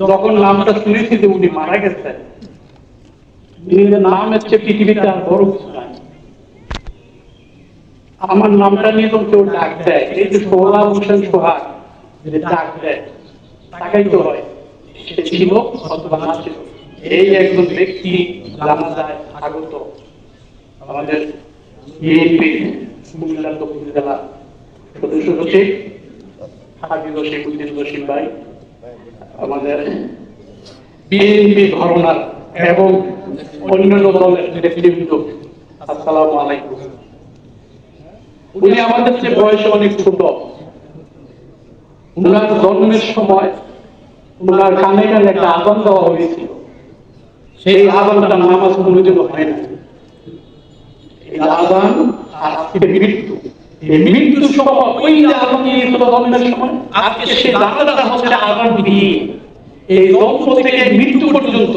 যখন নামটা শুনেছি যে উনি মারা গেছেন নাম হচ্ছে পৃথিবীতে আর বড় কিছু নাই। আমার নামটা নিয়ে তো কেউ ডাক দেয়। এই যে হোসেন সোহাগ ডাক দেয় তাকাই তো হয়। সে ছিল অথবা এই একজন ব্যক্তি জানা যায় আগত। আমাদের বিএনপি কুমিল্লা দক্ষিণ জেলা সদস্য হাবিব রশিদ ভাই। আমাদের বিএনপি ঘরনার এবং অন্যান্য দলের নেতৃবৃন্দ আসসালামু আলাইকুম। উনি আমাদের চেয়ে বয়সে অনেক ছোট। উনার জন্মের সময় উনার কানে কানে একটা আদান দেওয়া হয়েছিল। সেই আদানটা নামাজ কোনোদিনও হয় না। এই আদান আজকে মৃত্যু। এই মৃত্যুর সময় ওই দিয়েছিল জন্মের সময়, আজকে সে জানাটা হচ্ছে আদান দিয়ে এই জন্ম থেকে মৃত্যু পর্যন্ত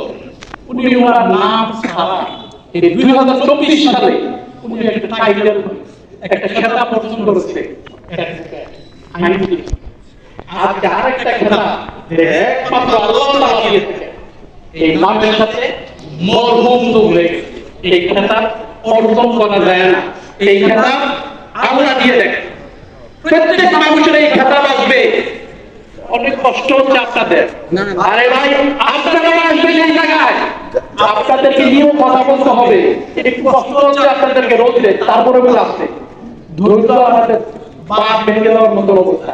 উনি ওনার নাম ছাড়া এই দুই হাজার চব্বিশ সালে উনি একটা টাইটেল একটা খেতাব অর্জন করেছে আজকে আরেকটা যে একমাত্র আল্লাহ তাআলা দিয়েছে। এই নামের সাথে মরহুম তো এই খেতাব অর্জন করা যায় না। এই খেতাব আমরা দিয়ে দেখ। প্রত্যেক মানুষের এই আসবে অনেক কষ্ট হচ্ছে আপনাদের। আরে ভাই আপনারা আসবেন এই জায়গায়। আপনাদেরকে নিয়েও কথা বলতে হবে। একটু কষ্ট হচ্ছে আপনাদেরকে রোদে তারপরে বলে আসছে ধৈর্য আমাদের বাপ ভেঙে দেওয়ার মতো অবস্থা।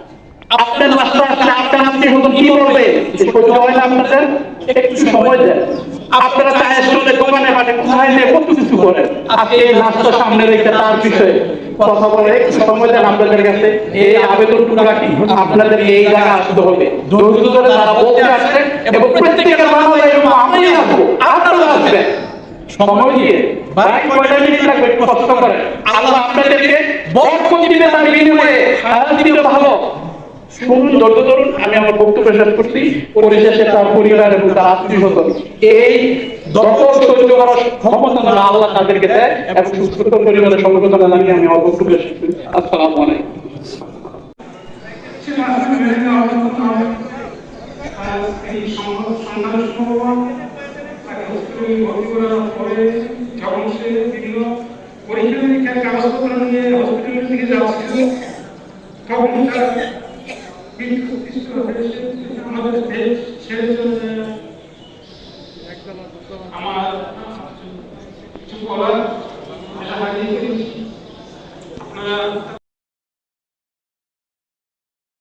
আপনার রাস্তা আসলে আপনার আপনি হতো কি বলবে? সহ্য হয় না আপনাদের? একটু সময় দেন। আপনারা চায়ের সঙ্গে দোকানে মানে কোথায় নিয়ে কত কিছু করেন? আজকে এই রাস্তা সামনে রেখে তার বিষয়ে কথা বলে, একটু সময় দেন আপনাদের কাছে। এই আবেদনটুকু রাখি আপনাদের এই জায়গায় আসতে হবে। ধৈর্য ধরে তারা বলতে আসছেন এবং প্রত্যেকের মামলা এরকম আমি আসব। আপনারা আসবেন। সময় দিয়ে কষ্ট করে আল্লাহ আপনাদেরকে বরকত দিবে তার বিনিময়ে ভালো। শুনুন, ধৈর্য ধরুন, আমি আমার বক্তব্য শেষ করছি। পরিশেষে তার পরিবার এবং তার আত্মীয় স্বজন এই দখল সহ্য করার ক্ষমতা না আল্লাহ তাদেরকে দেয় এবং সুস্থ পরিবারের সংগঠন লাগিয়ে আমি আমার বক্তব্য শেষ করি আসসালামু আলাইকুম। এই করার পরে যখন সে বিভিন্ন পরীক্ষা নিরীক্ষার কাগজপত্র নিয়ে হসপিটালের দিকে যাচ্ছিল তখন তার তিনি প্রতিষ্ঠিত আমাদের সেই জন্য আমার কিছু বলার